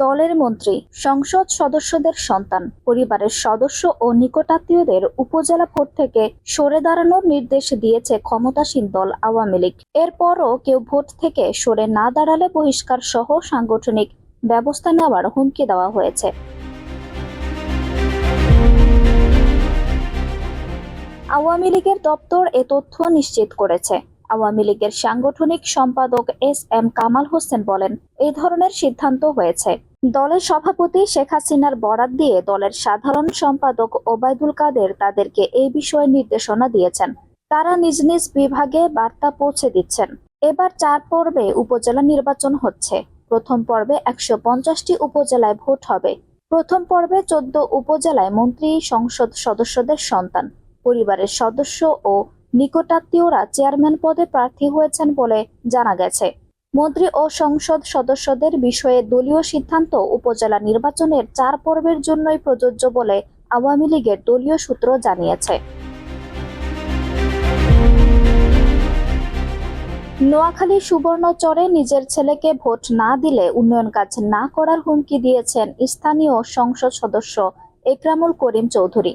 দলের মন্ত্রী, সংসদ সদস্যদের সন্তান, পরিবারের সদস্য ও নিকটাত্মীয়দের উপজেলা ভোট থেকে সরে দাঁড়ানোর নির্দেশ দিয়েছে ক্ষমতাসীন দল আওয়ামী লীগ। এরপরও কেউ ভোট থেকে সরে না দাঁড়ালে বহিষ্কার সহ সাংগঠনিক ব্যবস্থা নেওয়ার হুমকি দেওয়া হয়েছে। আওয়ামী লীগের দপ্তর এ তথ্য নিশ্চিত করেছে। আওয়ামী লীগের সাংগঠনিক সম্পাদক এস এম কামাল হোসেন বলেন এই ধরনের সিদ্ধান্ত হয়েছে। দলের সভাপতি শেখ হাসিনার বরাত দিয়ে দলের সাধারণ সম্পাদক ওবায়দুল কাদের তাদেরকে এই বিষয়ে নির্দেশনা দিয়েছেন। তারা নিজ নিজ বিভাগে বার্তা পৌঁছে দিচ্ছেন। এবার চার পর্বে উপজেলা নির্বাচন হচ্ছে। প্রথম পর্বে একশো পঞ্চাশটি উপজেলায় ভোট হবে। প্রথম পর্বে চোদ্দ উপজেলায় মন্ত্রী সংসদ সদস্যদের সন্তান, পরিবারের সদস্য ও নিকটাত্মীয়রা চেয়ারম্যান পদে প্রার্থী হয়েছেন বলে জানা গেছে। মন্ত্রী ও সংসদ সদস্যদের বিষয়ে দলীয় সিদ্ধান্ত উপজেলা নির্বাচনের চার পর্বের জন্যই প্রযোজ্য বলে আওয়ামী লীগের দলীয় সূত্র জানিয়েছে। নোয়াখালী সুবর্ণচরে নিজের ছেলেকে ভোট না দিলে উন্নয়ন কাজ না করার হুমকি দিয়েছেন স্থানীয় সংসদ সদস্য একরামুল করিম চৌধুরী।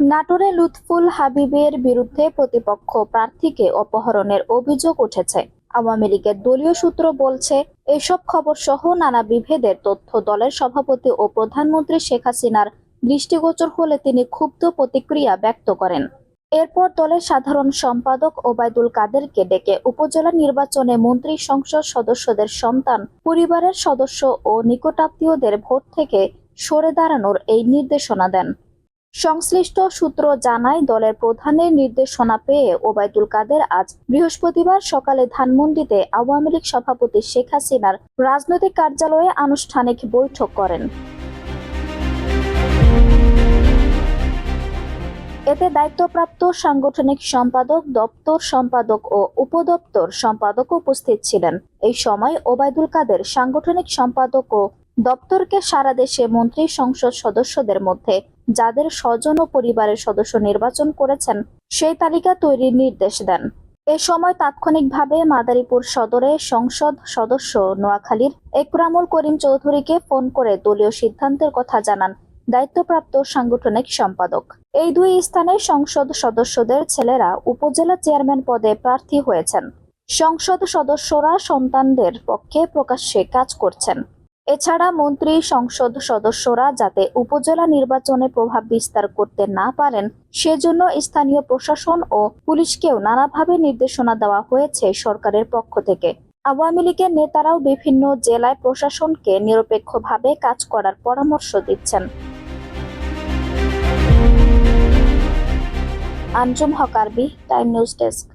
নাটোরে লুৎফুল হাবিবের বিরুদ্ধে প্রতিপক্ষ প্রার্থীকে অপহরণের অভিযোগ উঠেছে। আওয়ামী লীগের দলীয় সূত্র বলছে, এসব খবর সহ নানা বিভেদের তথ্য দলের সভাপতি ও প্রধানমন্ত্রী শেখ হাসিনার দৃষ্টিগোচর হলে তিনি ক্ষুব্ধ প্রতিক্রিয়া ব্যক্ত করেন। এরপর দলের সাধারণ সম্পাদক ওবায়দুল কাদেরকে ডেকে উপজেলা নির্বাচনে মন্ত্রী সংসদ সদস্যদের সন্তান, পরিবারের সদস্য ও নিকটাত্মীয়দের ভোট থেকে সরে দাঁড়ানোর এই নির্দেশনা দেন। সংশ্লিষ্ট সূত্র জানায়, দলের প্রধানের নির্দেশনা পেয়ে ওবায়দুল কাদের আজ বৃহস্পতিবার সকালে ধানমন্ডিতে আওয়ামী লীগ সভাপতি শেখ হাসিনার রাজনৈতিক কার্যালয়ে আনুষ্ঠানিক বৈঠক করেন। এতে দায়িত্বপ্রাপ্ত সাংগঠনিক সম্পাদক, দপ্তর সম্পাদক ও উপদপ্তর সম্পাদক উপস্থিত ছিলেন। এই সময় ওবায়দুল কাদের সাংগঠনিক সম্পাদক ও দপ্তরকে সারা দেশে মন্ত্রী সংসদ সদস্যদের মধ্যে যাদের স্বজন ও পরিবারের সদস্য নির্বাচন করেছেন, সেই তালিকা তৈরির নির্দেশ দেন। এ সময় তাৎক্ষণিকভাবে মাদারীপুর সদরে সংসদ সদস্য নোয়াখালীর একরামুল করিম চৌধুরীকে ফোন করে দলীয় সিদ্ধান্তের কথা জানান দায়িত্বপ্রাপ্ত সাংগঠনিক সম্পাদক। এই দুই স্থানে সংসদ সদস্যদের ছেলেরা উপজেলা চেয়ারম্যান পদে প্রার্থী হয়েছেন। সংসদ সদস্যরা সন্তানদের পক্ষে প্রকাশ্যে কাজ করছেন। এছাড়া মন্ত্রী, সংসদ সদস্যরা যাতে উপজেলা নির্বাচনে প্রভাব বিস্তার করতে না পারেন, সেজন্য স্থানীয় প্রশাসন ও পুলিশকেও নানাভাবে নির্দেশনা দেওয়া হয়েছে সরকারের পক্ষ থেকে। আওয়ামী লীগের নেতারাও বিভিন্ন জেলায় প্রশাসনকে নিরপেক্ষভাবে কাজ করার পরামর্শ দিচ্ছেন। আঞ্জুম হকারবি টাইম নিউজ ডেস্ক।